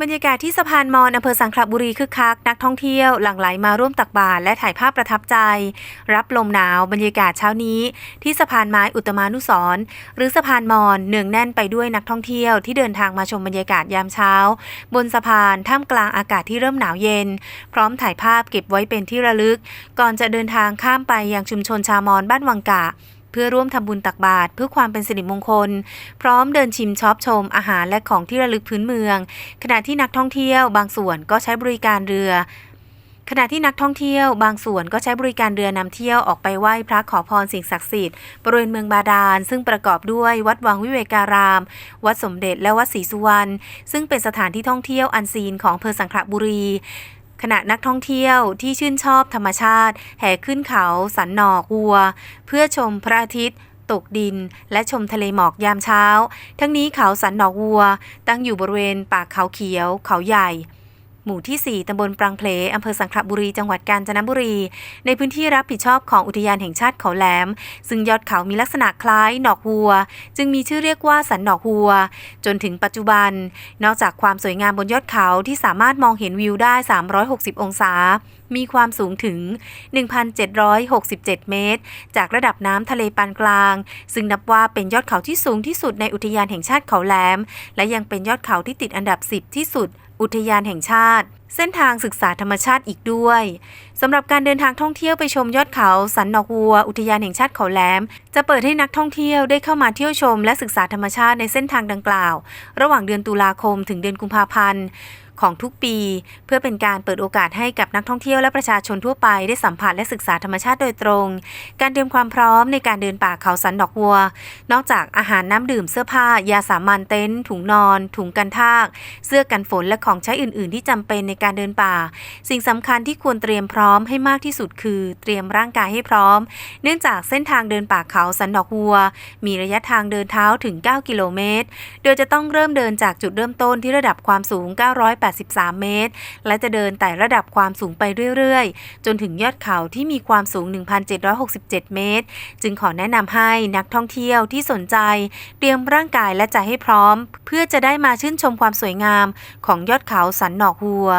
บรรยากาศที่สะพานมอญอำเภอสังขละบุรีคึกคัก นักท่องเที่ยวหลั่งไหลมาร่วมตักบาตรและถ่ายภาพประทับใจ รับลมหนาวบรรยากาศเช้านี้ ที่สะพานไม้อุตมานุสรหรือสะพานมอญเนืองแน่นไปด้วยนักท่องเที่ยวที่เดินทางมาชมบรรยากาศยามเช้า บนสะพานท่ามกลางอากาศที่เริ่มหนาวเย็น พร้อมถ่ายภาพเก็บไว้เป็นที่ระลึก ก่อนจะเดินทางข้ามไปยังชุมชนชาวมอญบ้านวังกะ เพื่อร่วมทำบุญตักบาตรเพื่อความเป็นสิริมงคล พร้อมเดินชิมช็อปชมอาหารและของที่ระลึกพื้นเมือง ขณะที่นักท่องเที่ยวบางส่วนก็ใช้บริการเรือ ขณะที่นักท่องเที่ยวบางส่วนก็ใช้บริการเรือนำเที่ยวออกไปไหว้พระขอพรสิ่งศักดิ์สิทธิ์บริเวณเมืองบาดาลซึ่งประกอบด้วยวัดวังวิเวการาม วัดสมเด็จและวัดศรีสุวรรณซึ่งเป็นสถานที่ท่องเที่ยวอันซีนของอำเภอสังขละบุรี ขณะนักท่องเที่ยวที่ชื่นชอบธรรมชาติ แห่ขึ้นเขาสันหนอกวัว เพื่อชมพระอาทิตย์ตกดิน และชมทะเลหมอกยามเช้า ทั้งนี้เขาสันหนอกวัว ตั้งอยู่บริเวณปากเขาเขียว เขาใหญ่ หมู่ที่ 4 ตำบลปรางเพลอำเภอสังขละบุรี จังหวัดกาญจนบุรี ในพื้นที่รับผิดชอบของอุทยานแห่งชาติเขาแหลม ซึ่งยอดเขามีลักษณะคล้ายหนอกวัว จึงมีชื่อเรียกว่าสันหนอกวัว จนถึงปัจจุบัน นอกจากความสวยงามบนยอดเขาที่สามารถมองเห็นวิวได้ 360 องศา มีความสูงถึง 1,767 เมตร จากระดับน้ำทะเลปานกลาง ซึ่งนับว่าเป็นยอดเขาที่สูงที่สุดในอุทยานแห่งชาติเขาแหลม และยังเป็นยอดเขาที่ติดอันดับ 10 ที่สุด อุทยานแห่งชาติ เส้นทางศึกษาธรรมชาติอีกด้วยสำหรับการเดินทางท่องเที่ยวไปชมยอดเขาสันนอกวัว อุทยานแห่งชาติเขาแหลม จะเปิดให้นักท่องเที่ยวได้เข้ามาเที่ยวชมและศึกษาธรรมชาติในเส้นทางดังกล่าว ระหว่างเดือนตุลาคมถึงเดือนกุมภาพันธ์ ของทุกปี เพื่อเป็นการเปิดโอกาสให้กับนักท่องเที่ยวและประชาชนทั่วไปได้สัมผัสและศึกษาธรรมชาติโดยตรง การเตรียมความพร้อมในการเดินป่าเขาสันดอกวัว นอกจากอาหารน้ำดื่มเสื้อผ้ายาสามัญเต็นท์ถุงนอน ถุงกันทาก เสื้อกันฝนและของใช้อื่น ๆ ที่จำเป็นในการเดินป่า สิ่งสำคัญที่ควรเตรียมพร้อมให้มากที่สุดคือ เตรียมร่างกายให้พร้อม เนื่องจากเส้นทางเดินป่าเขาสันดอกวัว มีระยะทางเดินเท้าถึง 9 กิโลเมตร โดยจะต้องเริ่มเดินจากจุดเริ่มต้นที่ระดับความสูง83 เมตร และจะเดินไต่ระดับความสูงไปเรื่อยๆ จนถึงยอดเขาที่มีความสูง 1,767 เมตร จึงขอแนะนำให้นักท่องเที่ยวที่สนใจ เตรียมร่างกายและใจให้พร้อม เพื่อจะได้มาชื่นชมความสวยงามของยอดเขาสันหนอกหัว